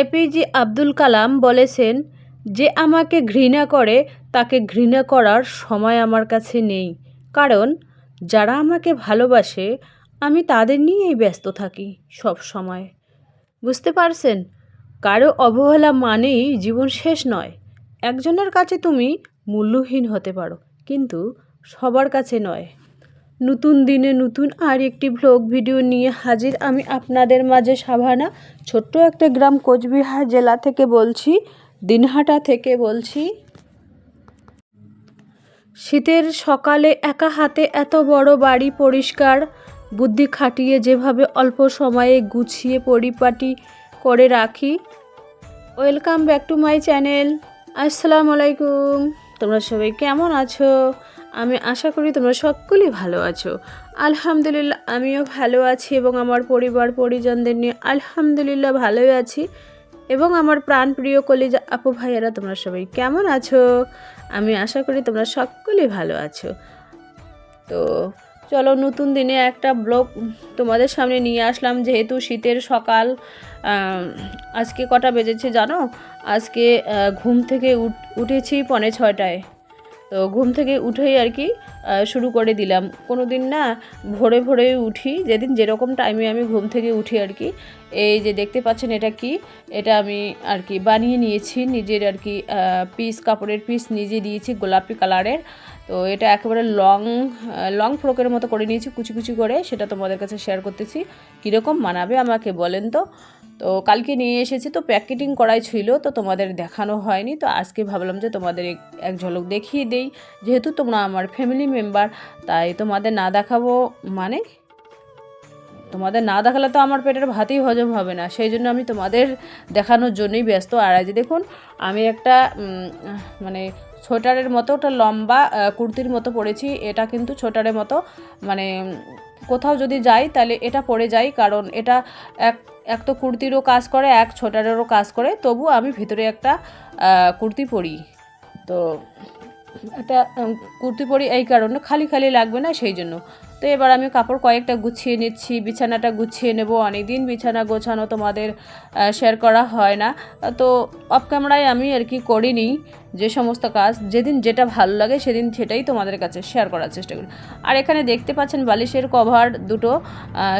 APJ Abdul Kalam বলেছেন, যে আমাকে ঘৃণা করে, তাকে ঘৃণা করার সময় আমার কাছে নেই। কারণ, যারা আমাকে ভালোবাসে, আমি তাদের নিয়েই ব্যস্ত থাকি সব সময়। বুঝতে পারছেন? কারও অবহেলা মানেই জীবন শেষ নয়। একজনের কাছে তুমি মূল্যহীন হতে পারো, কিন্তু সবার কাছে নয়। নতুন দিনে নতুন আর একটি ভ্লগ ভিডিও নিয়ে হাজির আমি আপনাদের মাঝে সাভানা। ছোট্ট একটা গ্রাম কোচবিহার জেলা থেকে বলছি, দিনহাটা থেকে বলছি। শীতের সকালে একা হাতে এত বড় বাড়ি পরিষ্কার, বুদ্ধি খাটিয়ে যেভাবে অল্প সময়ে গুছিয়ে পরিপাটি করে রাখি। Welcome back to my channel আসসালামু আলাইকুম। তোমরা সবাই কেমন আছো? আমি আশা করি তোমরা সকলেই ভালো আছো। আলহামদুলিল্লাহ, আমিও ভালো আছি এবং আমার পরিবার পরিজনদের নিয়ে আলহামদুলিল্লাহ ভালোই আছি এবং আমার প্রাণপ্রিয় কলিজা আপু ভাইয়েরা, তোমরা সবাই কেমন আছো? আমি আশা করি তোমরা সকলেই ভালো আছো। তো চলো, নতুন দিনে একটা ব্লগ তোমাদের সামনে নিয়ে আসলাম। যেহেতু শীতের সকাল আজকে কটা বেজেছে জানো? আজকে ঘুম থেকে উঠ- উঠেছি পনে ছয়টায়। তো ঘুম থেকে উঠেই আর কি শুরু করে দিলাম। কোনো দিন না ভোরে ভোরে উঠি, যেদিন যেরকম টাইমে আমি ঘুম থেকে উঠি আর কি, এই যে দেখতে পাচ্ছেন এটা কি, এটা আমি আর কি বানিয়ে নিয়েছি, নিজের আর কি পিস কাপড়ের পিস নিজে দিয়েছি গোলাপি কালারের তো এটা একেবারে লং লং ফ্রকের মতো করে নিয়েছি, কুচি কুচি করে, সেটা তোমাদের কাছে শেয়ার করতেছি। কীরকম মানাবে আমাকে বলেন তো? তো কালকে নিয়ে এসেছি, তো প্যাকেটিং করাই ছিল, তো তোমাদের দেখানো হয়নি, তো আজকে ভাবলাম যে তোমাদের এক- ঝলক দেখিয়ে দেই। যেহেতু তোমরা আমার ফ্যামিলি মেম্বার তাই তোমাদের না দেখাবো মানে তোমাদের না দেখালে তো আমার পেটের ভাতই হজম হবে না, সেই জন্য আমি তোমাদের দেখানোর জন্যই ব্যস্ত। আর আজ দেখুন, আমি একটা মানে সোয়েটারের মতো, একটা লম্বা কুর্তির মতো পরেছি, এটা কিন্তু সোয়েটারের মতো মানে কোথাও যদি যাই তাহলে এটা পরে যাই, কারণ এটা এক এক তো কুর্তিরও কাজ করে, এক ছোটারেরও কাজ করে তবু আমি ভিতরে একটা কুর্তি পরি। তো একটা কুর্তি পরি এই কারণে, খালি খালি লাগবে না, সেই জন্য। তো এবার আমি কাপড় কয়েকটা গুছিয়ে নিচ্ছি, বিছানাটা গুছিয়ে নেব। অনেকদিন বিছানা গোছানো তোমাদের শেয়ার করা হয় না। তো অফ ক্যামেরায় আমি আর কি করিনি যে সমস্ত কাজ। যেদিন যেটা ভালো লাগে সেদিন সেটাই তোমাদের কাছে শেয়ার করার চেষ্টা করি। আর এখানে দেখতে পাচ্ছেন বালিশের কভার দুটো।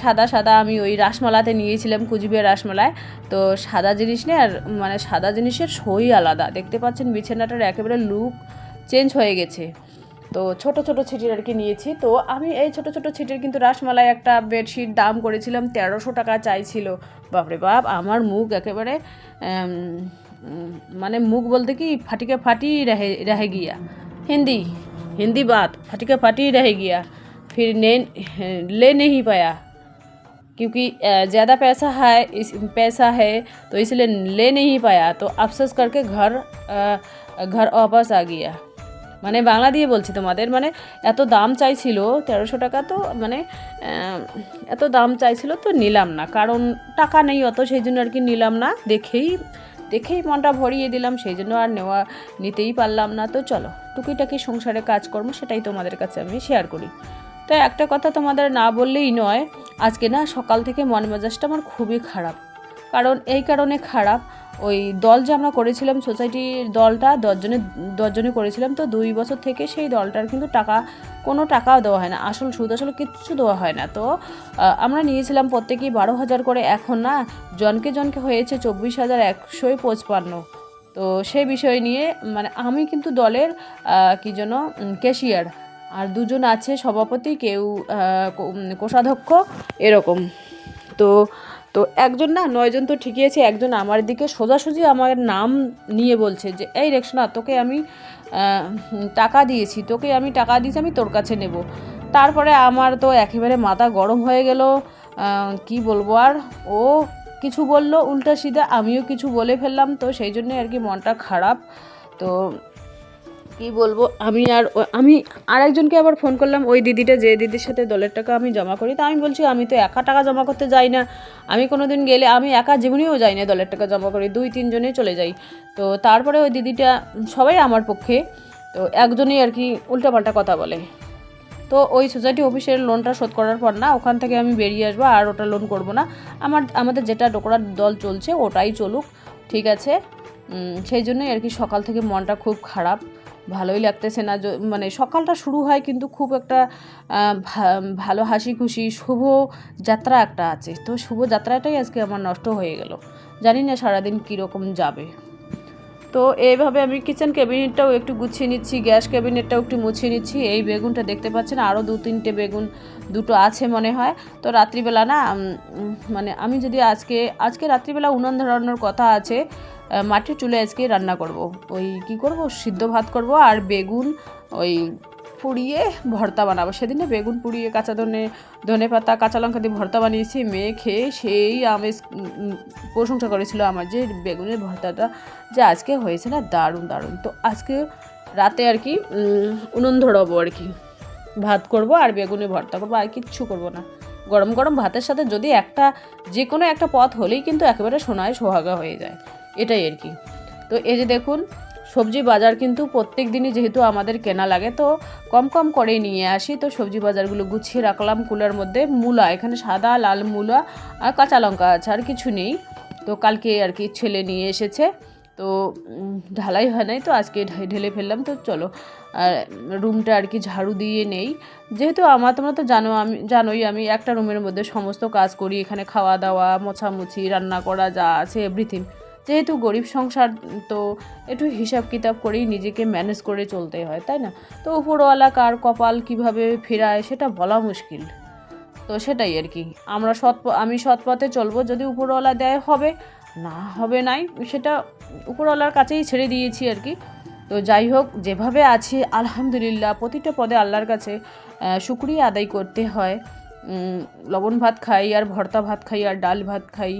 সাদা সাদা আমি ওই রাসমালাতে নিয়েছিলাম, কুচবিহার রাসমালায়। তো সাদা জিনিস নেই আর মানে সাদা জিনিসের সই আলাদা। দেখতে পাচ্ছেন বিছানাটার একেবারে লুক চেঞ্জ হয়ে গেছে। তো ছোট ছোট ছিটির আর কি নিয়েছি তো আমি এই ছোট ছোট ছিটির কিন্তু রাসমালায় একটা বেডশিট দাম করেছিলাম তেরোশো টাকা চাইছিল বাপরে বাপ আমার মুখ একেবারে উম, উম, মানে মুখ বলতে কি ফাটিকে ফাটি রহে रह गया हिंदी हिंदी बात फटके फटी रह गया फिर ने ले नहीं पाया क्योंकि ज़्यादा पैसा है इस पैसा है तो इसलिए ले नहीं पाया तो अफसोस करके घर अ, घर वापस आ गया মানে বাংলা দিয়ে বলছি তোমাদের মানে এত দাম চাইছিল তেরোশো টাকা তো মানে এত দাম চাইছিল তো নিলাম না, কারণ টাকা নেই অত, সেই জন্য আর কি নিলাম না, দেখেই দেখেই মনটা ভরিয়ে দিলাম, সেই জন্য আর নেওয়া, নিতেই পারলাম না, তো চলো, টুকিটাকি সংসারে কাজকর্ম সেটাই তোমাদের কাছে আমি শেয়ার করি। তো একটা কথা তোমাদের না বললেই নয়, আজকে না সকাল থেকে মন মেজাজটা আমার খুবই খারাপ। কারণ এই কারণে খারাপ। ওই দল যে আমরা করেছিলাম, সোসাইটির দলটা দশজনে দশজনে করেছিলাম, তো দুই বছর থেকে সেই দলটার কিন্তু টাকা, কোনো টাকাও দেওয়া হয় না। আসল সুদ আসলে কিচ্ছু দেওয়া হয় না। তো আমরা নিয়েছিলাম প্রত্যেকেই বারো হাজার করে এখন না, জনকে জনকে হয়েছে চব্বিশ হাজার একশোই পঁচপান্ন। তো সেই বিষয় নিয়ে মানে আমি কিন্তু দলের কি যেন ক্যাশিয়ার। আর দুজন আছে সভাপতি, কেউ কোষাধ্যক্ষ, এরকম। তো তো একজন না, নয়জন তো ঠিকই আছে, একজন আমার দিকে সোজাসুজি আমার নাম নিয়ে বলছে যে, এই রেক্সনা তোকে আমি টাকা দিয়েছি, তোকে আমি টাকা দিয়েছি, আমি তোর কাছে নেব। তারপরে আমার তো একেবারে মাথা গরম হয়ে গেল কি বলব আর? ও কিছু বলল, উল্টা সিধা আমিও কিছু বলে ফেললাম, তো সেই জন্য আর কি মনটা খারাপ। তো কি বলব, আমি আর আমি আর একজনকে আবার ফোন করলাম, ওই দিদিটা যে দিদির সাথে দলের টাকা আমি জমা করি, তা আমি বলছি, আমি তো একা টাকা জমা করতে যাই না। আমি কোনো দিন গেলে, আমি একা জীবনেও যাই না দলের টাকা জমা করি, দুই তিনজনে চলে যাই। তো তারপরে ওই দিদিটা, সবাই আমার পক্ষে, তো একজনই আর কি উল্টাপাল্টা কথা বলে। তো ওই সোসাইটি অফিসের লোনটা শোধ করার পর না, ওখান থেকে আমি বেরিয়ে আসব, আর ওটা লোন করব না। আমার, আমাদের যেটা ডোকরার দল চলছে, ওটাই চলুক, ঠিক আছে? সেই জন্যই আর কি সকাল থেকে মনটা খুব খারাপ। ভালোই লাগতেছে না। মানে সকালটা শুরু হয় কিন্তু খুব একটা ভালো হাসি খুশি শুভ যাত্রা একটা আছে। তো শুভ যাত্রাটাই আজকে আমার নষ্ট হয়ে গেল। জানি না সারাদিন কীরকম যাবে। তো এইভাবে আমি কিচেন ক্যাবিনেটটাও একটু গুছিয়ে নিচ্ছি গ্যাস ক্যাবিনেটটাও একটু মুছিয়ে নিচ্ছি। এই বেগুনটা দেখতে পাচ্ছেন আরও দু তিনটে বেগুন দুটো আছে মনে হয়। তো রাত্রিবেলা না মানে আমি যদি আজকে আজকে রাত্রিবেলা উনুন ধরানোর কথা আছে মাটির চুলে আজকে রান্না করব। ওই কি করব? সিদ্ধ ভাত করব আর বেগুন ওই পুড়িয়ে ভর্তা বানাবো। সেদিনে বেগুন পুড়িয়ে, কাঁচা ধনে ধনে পাতা, কাঁচা লঙ্কা দিয়ে ভর্তা বানিয়েছি, মেয়ে খেয়ে সেই আমেজ প্রশংসা করেছিল আমার যে বেগুনের ভর্তাটা যে আজকে হয়েছে না দারুণ দারুণ। তো আজকে রাতে আর কি উনুন ধরাবো আর কি। ভাত করব আর বেগুনে ভর্তা করব, আর কিচ্ছু করব না। গরম গরম ভাতের সাথে যদি একটা, যে কোনো একটা পথ হলেই কিন্তু একেবারে সোনায় সোহাগা হয়ে যায়। এটাই আর কি। তো এই যে দেখুন, সবজি বাজার কিন্তু প্রত্যেক দিনই যেহেতু আমাদের কেনা লাগে, তো কম কম করেই নিয়ে আসি। তো সবজি বাজারগুলো গুছিয়ে রাখলাম কুলার মধ্যে। মূলা, এখানে সাদা, লাল মূলা আর কাঁচা লঙ্কা আছে, আর কিছু নেই। তো কালকে আর কি ছেলে নিয়ে এসেছে, তো ঢালাই হয় নাই তো আজকে ঢেলে ফেললাম। তো চলো, আর রুমটা আর কি ঝাড়ু দিয়ে নেই। যেহেতু আমার, তোমরা তো জানো, আমি, জানোই আমি একটা রুমের মধ্যে সমস্ত কাজ করি। এখানে খাওয়া দাওয়া, মোছামুছি, রান্না করা যা আছে এভরিথিং যেহেতু গরিব সংসার, তো একটু হিসাব কিতাব করেই নিজেকে ম্যানেজ করে চলতে হয়, তাই না? তো উপরওয়ালা কার কপাল কীভাবে ফেরায় সেটা বলা মুশকিল। তো সেটাই আর কি। আমরা সৎ আমি সৎ পথে চলবো যদি উপরওয়ালা দেয় হবে, না হবে নাই, সেটা উপরওয়ালার কাছেই ছেড়ে দিয়েছি আর কি। তো যাই হোক, যেভাবে আছি, আলহামদুলিল্লাহ, প্রতিটা পদে আল্লাহর কাছে শুকরিয়া আদায় করতে হয়। লবণ ভাত খাই আর ভর্তা ভাত খাই আর ডাল ভাত খাই।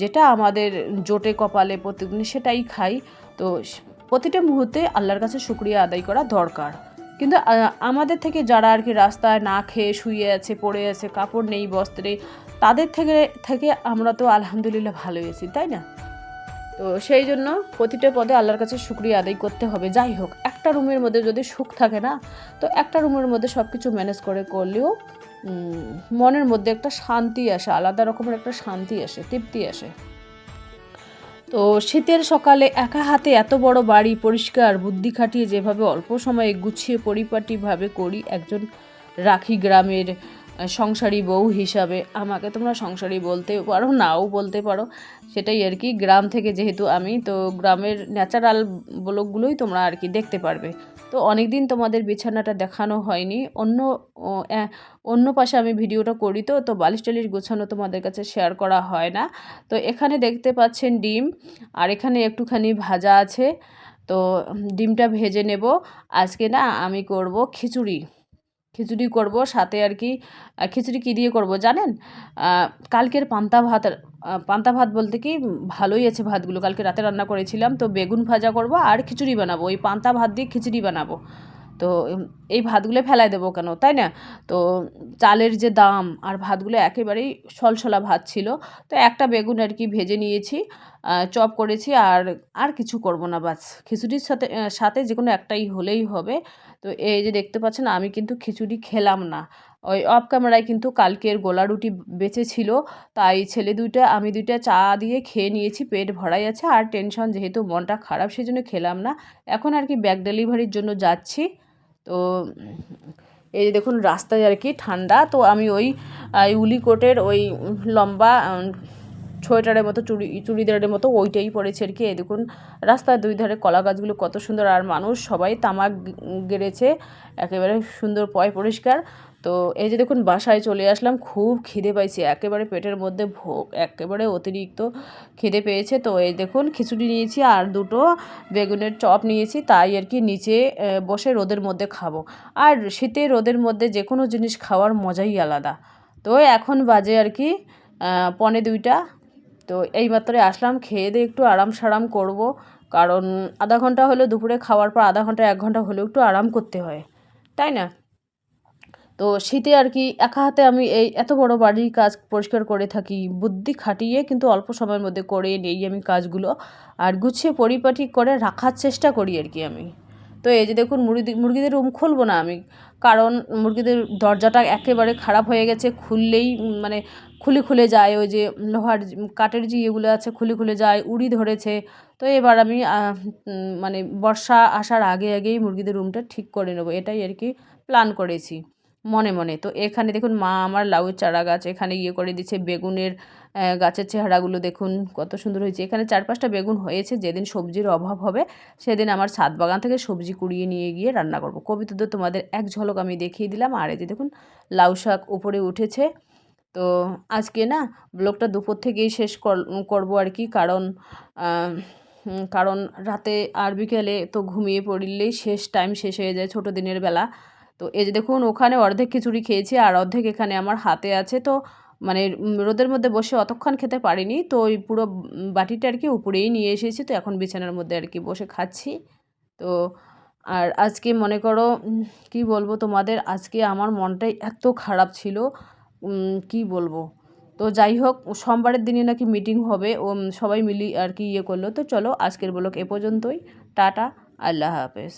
যেটা আমাদের জোটে, কপালে, প্রতিদিন সেটাই খাই। তো প্রতিটা মুহূর্তে আল্লাহর কাছে শুক্রিয়া আদায় করা দরকার। কিন্তু আমাদের থেকে যারা আর কি রাস্তায় না খেয়ে শুয়ে আছে, পড়ে আছে, কাপড় নেই, বস্ত্রে, তাদের থেকে থেকে আমরা তো আলহামদুলিল্লাহ ভালোই আছি, তাই না? তো সেই জন্য প্রতিটা পদে আল্লাহর কাছে শুক্রিয়া আদায় করতে হবে। যাই হোক, একটা রুমের মধ্যে যদি সুখ থাকে না, তো একটা রুমের মধ্যে সব কিছু ম্যানেজ করে করলেও মনের মধ্যে একটা শান্তি আসে, আলাদা রকমের একটা শান্তি আসে, তৃপ্তি আসে। তো শীতের সকালে একা হাতে এত বড় বাড়ি, পরিষ্কার, বুদ্ধি খাটিয়ে যেভাবে অল্প সময়ে গুছিয়ে পরিপাটিভাবে করি, একজন রাখি গ্রামের সংসারী বউ হিসাবে। আমাকে তোমরা সংসারী বলতে পারো, নাও বলতে পারো। সেটাই আর কি, গ্রাম থেকে যেহেতু আমি, তো গ্রামের ন্যাচারাল ব্লগগুলোই তোমরা আর কি দেখতে পারবে। তো অনেক দিন তোমাদের বিছানাটা দেখানো হয়নি। অন্য অন্য পাশে আমি ভিডিওটা করি তো তো বালিশ টালিশ গোছানো তোমাদের কাছে শেয়ার করা হয় না। তো এখানে দেখতে পাচ্ছেন ডিম, আর এখানে একটুখানি ভাজা আছে। তো ডিমটা ভেজে নেব। আজকে না আমি করব খিচুড়ি। খিচুড়ি করব, সাথে আর কি খিচুড়ি কী দিয়ে করব জানেন? কালকের পান্তা ভাত পান্তা ভাত বলতে কি ভালোই আছে ভাতগুলো। কালকে রাতে রান্না করেছিলাম, তো বেগুন ভাজা করব আর খিচুড়ি বানাবো। ওই পান্তা ভাত দিয়ে খিচুড়ি বানাবো। তো এই ভাতগুলো ফেলাই দেবো কেন, তাই না? তো, চালের যে দাম আর ভাতগুলো একেবারেই সলসলা ভাত ছিল, তো একটা বেগুন আর কি ভেজে নিয়েছি। চপ করেছি আর আর কিছু করব না বাস। খিচুড়ির সাথে সাথে যে কোনো একটাই হলেই হবে। তো এই যে দেখতে পাচ্ছেন, আমি কিন্তু খিচুড়ি খেলাম না। ওই অফ ক্যামেরায় কিন্তু কালকের গোলা রুটি বেঁচে ছিল তাই ছেলে দুইটা, আমি দুইটা চা দিয়ে খেয়ে নিয়েছি, পেট ভরাই আছে। আর টেনশন যেহেতু মনটা খারাপ সেই জন্য খেলাম না। এখন আর কি ব্যাগ ডেলিভারির জন্য যাচ্ছি। তো এই যে দেখুন, রাস্তায় আর কি ঠান্ডা। তো আমি ওই উলিকোটের ওই লম্বা সোয়েটারের মতো, চুড়ি, চুড়িদারের মতো ওইটাই পড়েছে আর কি। এই দেখুন, রাস্তার দুই ধারে কলা গাছগুলো কত সুন্দর। আর মানুষ, সবাই তামাক গেড়েছে, একেবারে সুন্দর পয় পরিষ্কার। তো এই যে দেখুন, বাসায় চলে আসলাম, খুব খিদে পাইছি। একেবারে পেটের মধ্যে ভোগ একেবারে অতিরিক্ত খিদে পেয়েছে। তো এই দেখুন, খিচুড়ি নিয়েছি আর দুটো বেগুনের চপ নিয়েছি, তাই আর কি নিচে বসে রোদের মধ্যে খাব। আর শীতে রোদের মধ্যে যে কোনো জিনিস খাওয়ার মজাই আলাদা। তো এখন বাজে আর কি পনে দুইটা। তো এইমাত্র আসলাম, খেয়ে দিয়ে একটু আরাম সারাম করব। কারণ আধা ঘণ্টা হলেও দুপুরে খাওয়ার পর আধা ঘণ্টা, এক ঘণ্টা হলেও একটু আরাম করতে হয়। তাই না? তো শীতে আর কি একা হাতে আমি এই এত বড় বাড়ির কাজ পরিষ্কার করে থাকি, বুদ্ধি খাটিয়ে কিন্তু অল্প সময়ের মধ্যে করে নেই আমি কাজগুলো আর গুছিয়ে পরিপাটি করে রাখার চেষ্টা করি আর কি আমি। তো এই যে দেখুন মুরগি মুরগিদের রুম খুলবো না আমি। কারণ মুরগিদের দরজাটা একেবারে খারাপ হয়ে গেছে, খুললেই মানে খুলে খুলে যায়, ওই যে লোহার কাঠের যে ইয়েগুলো আছে খুলে খুলে যায়, উড়ি ধরেছে। তো এবার আমি মানে বর্ষা আসার আগে আগেই মুরগিদের রুমটা ঠিক করে নেব, এটাই আর কি প্ল্যান করেছি, মনে মনে। তো এখানে দেখুন মা আমার লাউয়ের চারা গাছ, এখানে ইয়ে করে দিচ্ছে বেগুনের গাছের চেহারাগুলো দেখুন কত সুন্দর হয়েছে। এখানে চার পাঁচটা বেগুন হয়েছে, যেদিন সবজির অভাব হবে সেদিন আমার ছাদ বাগান থেকে সবজি কুড়িয়ে নিয়ে গিয়ে রান্না করব। কবিতা তো তোমাদের এক ঝলক আমি দেখিয়ে দিলাম, আর এই যে দেখুন লাউ শাক উপরে উঠেছে। তো আজকে না ব্লগটা দুপুর থেকেই শেষ কর- করব আর কি। কারণ কারণ রাতে আর বিকেলে তো ঘুমিয়ে পড়লেই শেষ টাইম শেষ হয়ে যায় ছোটো দিনের বেলা। তো এই যে দেখুন, ওখানে অর্ধেক খিচুড়ি খেয়েছি আর অর্ধেক এখানে আমার হাতে আছে। তো মানে রোদের মধ্যে বসে অতক্ষণ খেতে পারিনি। তো ওই পুরো বাটিটা আর কি উপরেই নিয়ে এসেছি। তো এখন বিছানার মধ্যে আর কি বসে খাচ্ছি। তো আর আজকে মনে করো কি বলব তোমাদের? আজকে আমার মনটাই এত খারাপ ছিল। কি বলব? তো যাই হোক, সোমবারের দিনে নাকি মিটিং হবে। ও সবাই মিলি আর কি ইয়ে করল। তো চলো, আজকের ব্লগ এ পর্যন্তই। টাটা, আল্লাহ হাফেজ।